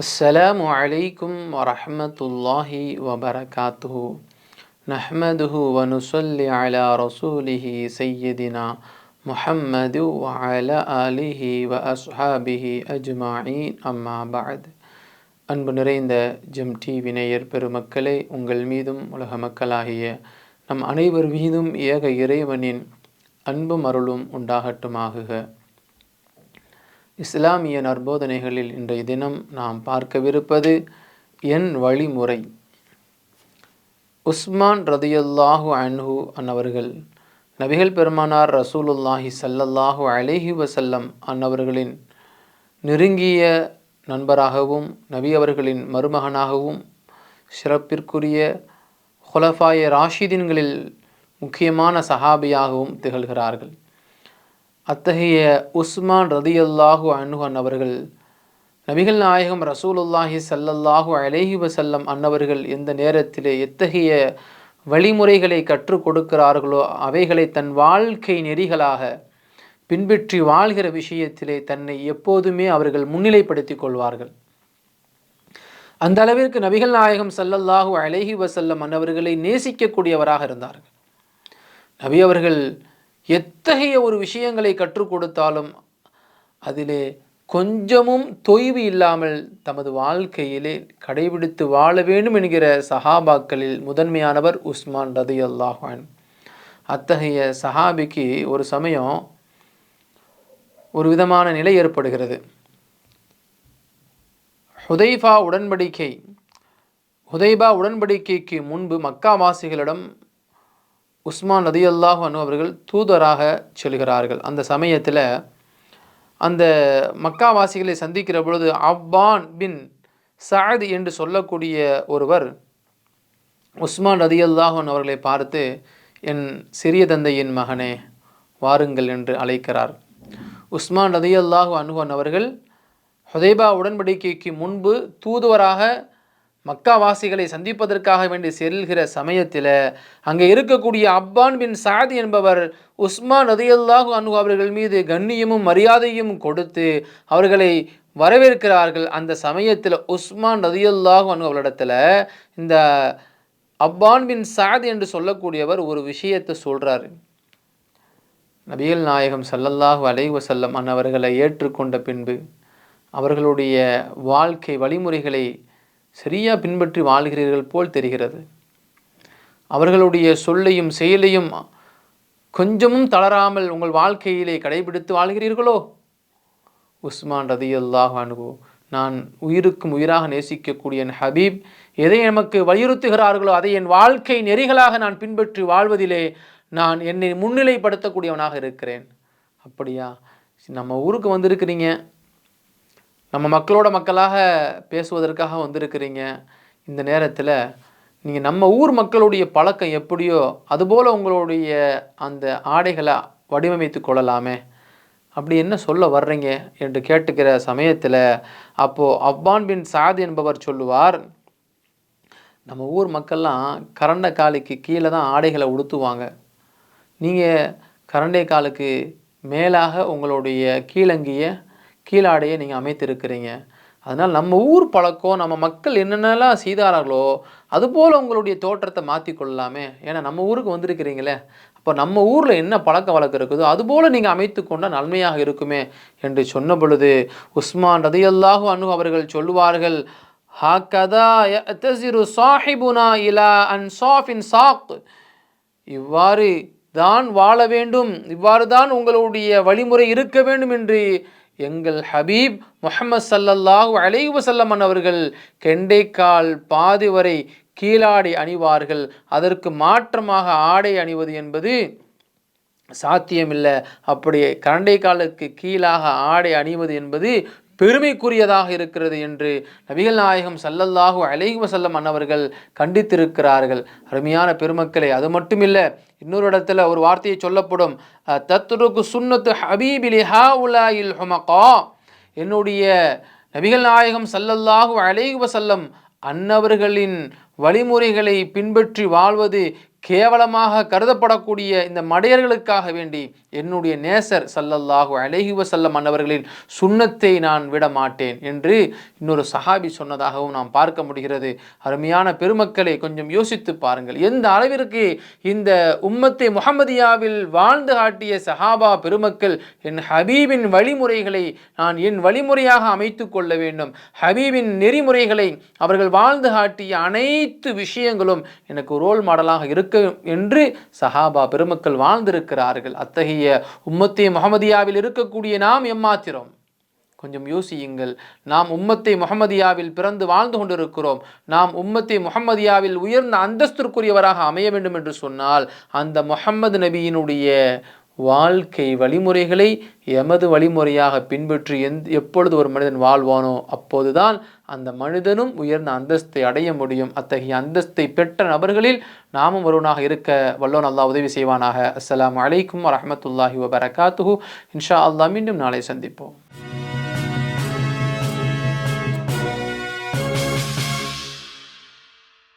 السلام عليكم ورحمة الله وبركاته نحمده ونصلي على رسوله سيدنا محمد وعلى آله وأصحابه أجمعين أما بعد அன்பு நிறைந்த GeM TV நேயர் பெருமக்களே உங்கள் மீதும் உலக மக்களாகிய நம் அனைவர் மீதும் ஏக இறைவனின் அன்பும் அருளும் உண்டாகட்டுமாகுக இஸ்லாமிய நற்போதனைகளில் இன்றைய தினம் நாம் பார்க்கவிருப்பது என் வழிமுறை. உஸ்மான் ரதியல்லாஹு அன்ஹு அன்னவர்கள் நபிகள் பெருமானார் ரசூலுல்லாஹி சல்லல்லாஹு அலேஹி வசல்லம் அன்னவர்களின் நெருங்கிய நண்பராகவும் நபி அவர்களின் மருமகனாகவும் சிறப்பிற்குரிய ஹொலஃபாய ராஷிதின்களில் முக்கியமான சஹாபியாகவும் திகழ்கிறார்கள். அத்தகைய உஸ்மான் ரதியல்லாஹு அன்ஹன் அவர்கள் நபிகள் நாயகம் ரசூலுல்லாஹி சல்லல்லாஹு அலேஹி வசல்லம் அன்னவர்கள் எந்த நேரத்திலே எத்தகைய வழிமுறைகளை கற்றுக் கொடுக்கிறார்களோ அவைகளை தன் வாழ்க்கை நெறிகளாக பின்பற்றி வாழ்கிற விஷயத்திலே தன்னை எப்போதுமே அவர்கள் முன்னிலைப்படுத்திக் கொள்வார்கள். அந்த அளவிற்கு நபிகள் நாயகம் சல்லல்லாஹு அலேஹி வசல்லம் அன்னவர்களை நேசிக்கக்கூடியவராக இருந்தார்கள். நபி அவர்கள் எத்தகைய ஒரு விஷயங்களை கற்றுக் கொடுத்தாலும் அதிலே கொஞ்சமும் தொய்வு இல்லாமல் தமது வாழ்க்கையிலே கடைபிடித்து வாழ வேண்டும் என்கிற சஹாபாக்களில் முதன்மையானவர் உஸ்மான் ரதி அல்லாஹான் அத்தகைய சஹாபிக்கு ஒரு சமயம் ஒரு விதமான நிலை ஏற்படுகிறது. ஹுதைஃபா உடன்படிக்கை ஹுதைபா உடன்படிக்கைக்கு முன்பு மக்காவாசிகளிடம் உஸ்மான் நதி அல்லாஹ் அனு அவர்கள் தூதராக செல்கிறார்கள். அந்த சமயத்தில் அந்த மக்காவாசிகளை சந்திக்கிற பொழுது அப்பான் பின் சாது என்று சொல்லக்கூடிய ஒருவர் உஸ்மான் ரதி அல்லாஹன் அவர்களை பார்த்து என் சிறிய தந்தையின் மகனே வாருங்கள் என்று அழைக்கிறார். உஸ்மான் ரதி அல்லாஹு அனுகன் அவர்கள் ஹுதேபா உடன்படிக்கைக்கு முன்பு தூதுவராக மக்காவாசிகளை சந்திப்பதற்காக வேண்டி செல்கிற சமயத்தில் அங்கே இருக்கக்கூடிய அப்பான் பின் சாதி என்பவர் உஸ்மான் ரதியல்லாஹு அனு அவர்கள் மீது கண்ணியமும் மரியாதையும் கொடுத்து அவர்களை வரவேற்கிறார்கள். அந்த சமயத்தில் உஸ்மான் ரதியல்லாஹு அனு அவரிடத்துல இந்த அப்பான் பின் சாதி என்று சொல்லக்கூடியவர் ஒரு விஷயத்தை சொல்கிறாரு நபிகள் நாயகம் சல்லல்லாஹு அலைஹி வசல்லம் அன்னவர்களை ஏற்றுக்கொண்ட பின்பு அவர்களுடைய வாழ்க்கை வழிமுறைகளை சரியாக பின்பற்றி வாழ்கிறீர்கள் போல் தெரிகிறது. அவர்களுடைய சொல்லையும் செயலையும் கொஞ்சமும் தளராமல் உங்கள் வாழ்க்கையிலே கடைபிடித்து வாழ்கிறீர்களோ? உஸ்மான் ரதி அல்லாஹ் நான் உயிருக்கும் உயிராக நேசிக்கக்கூடிய என் ஹபீப் எதை நமக்கு வலியுறுத்துகிறார்களோ அதை என் வாழ்க்கை நெறிகளாக நான் பின்பற்றி வாழ்வதிலே நான் என்னை முன்னிலைப்படுத்தக்கூடியவனாக இருக்கிறேன். அப்படியா? நம்ம ஊருக்கு வந்திருக்கிறீங்க. நம்ம மக்களோட மக்களாக பேசுவதற்காக வந்திருக்கிறீங்க. இந்த நேரத்தில் நீங்கள் நம்ம ஊர் மக்களுடைய பழக்கம் எப்படியோ அதுபோல் உங்களுடைய அந்த ஆடைகளை வடிவமைத்து கொள்ளலாமே. அப்படி என்ன சொல்ல வர்றீங்க? என்று கேட்டுக்கிற சமயத்தில் அப்போது அப்பான் பின் சாத் என்பவர் சொல்லுவார் நம்ம ஊர் மக்கள்லாம் கரண்டை காலுக்கு கீழே தான் ஆடைகளை உடுத்துவாங்க. நீங்கள் கரண்டை காலுக்கு மேலாக உங்களுடைய கீழங்கிய கீழாடையை நீங்கள் அமைத்திருக்கிறீங்க. அதனால் நம்ம ஊர் பழக்கம் நம்ம மக்கள் என்னென்னலாம் செய்தார்களோ அதுபோல் உங்களுடைய தோற்றத்தை மாற்றி கொள்ளலாமே. ஏன்னா நம்ம ஊருக்கு வந்திருக்கிறீங்களே. அப்போ நம்ம ஊரில் என்ன பழக்க வழக்கம் இருக்குதோ அதுபோல் நீங்கள் அமைத்து கொண்டால் நன்மையாக இருக்குமே என்று சொன்ன பொழுது உஸ்மான் ரதியல்லாஹு அனு அவர்கள் சொல்லுவார்கள் ஹாக்கதா சாஹிபுனா இலா அன் சாஃபின் சாக். இவ்வாறு தான் வாழ வேண்டும் இவ்வாறு தான் உங்களுடைய வழிமுறை இருக்க வேண்டும் என்று எங்கள் ஹபீப் முகமது சல்லல்லாஹு அலை வசல்லமன் அவர்கள் கெண்டைக்கால் பாதி வரை கீழாடை அணிவார்கள். அதற்கு மாற்றமாக ஆடை அணிவது என்பது சாத்தியமில்லை. அப்படி கரண்டை காலுக்கு கீழாக ஆடை அணிவது என்பது பெருமைக்குரியதாக இருக்கிறது என்று நபிகள் நாயகம் சல்லல்லாஹு அலைஹி வசல்லம் அன்னவர்கள் கண்டித்திருக்கிறார்கள். அருமையான பெருமக்களை அது மட்டுமில்லை இன்னொரு இடத்துல ஒரு வார்த்தையை சொல்லப்படும். தத்துருக்கு சுன்னத்து ஹபீபிலி ஹா உலாயில் ஹுமகா. என்னுடைய நபிகள் நாயகம் சல்லல்லாஹு அலைஹி வசல்லம் அன்னவர்களின் வழிமுறைகளை பின்பற்றி வாழ்வது கேவலமாக கருதப்படக்கூடிய இந்த மடையர்களுக்காக வேண்டி என்னுடைய நேசர் சல்லல்லாஹு அலைஹி வஸல்லம் அன்னவர்களின் சுண்ணத்தை நான் விட மாட்டேன் என்று இன்னொரு சஹாபி சொன்னதாகவும் நாம் பார்க்க முடிகிறது. அருமையான பெருமக்களை கொஞ்சம் யோசித்து பாருங்கள். எந்த அளவிற்கு இந்த உம்மத்தை முகமதியாவில் வாழ்ந்து காட்டிய சஹாபா பெருமக்கள் என் ஹபீபின் வழிமுறைகளை நான் என் வழிமுறையாக அமைத்து கொள்ள வேண்டும். ஹபீபின் நெறிமுறைகளை அவர்கள் வாழ்ந்து காட்டிய அனைத்து விஷயங்களும் எனக்கு ரோல் மாடலாக இருக்கும் என்று சஹாபா பெருமக்கள் வாழ்ந்திருக்கிறார்கள். அத்தகைய உம்மத்தே முகமதியாவில் இருக்கக்கூடிய நாம் எம்மாத்திரம்? கொஞ்சம் யோசியுங்கள். நாம் உம்மத்தை முகமதியாவில் பிறந்து வாழ்ந்து கொண்டிருக்கிறோம். நாம் உம்மத்தை முகமதியாவில் உயர்ந்த அந்தஸ்திற்குரியவராக அமைய வேண்டும் என்று சொன்னால் அந்த முகமது நபியினுடைய வாழ்க்கை வழிமுறைகளை எமது வழிமுறையாக பின்பற்றி எந் எப்பொழுது ஒரு மனிதன் வாழ்வானோ அப்போதுதான் அந்த மனிதனும் உயர்ந்த அந்தஸ்தை அடைய முடியும். அத்தகைய அந்தஸ்தை பெற்ற நபர்களில் நாமும் ஒருவனாக இருக்க வல்லோன் அல்லாஹ் உதவி செய்வானாக. அஸ்லாம் அலைக்கும் வரமத்துல்லாஹி வபரகாத்துஹூ. இன்ஷா அல்லா மீண்டும் நாளை சந்திப்போம்.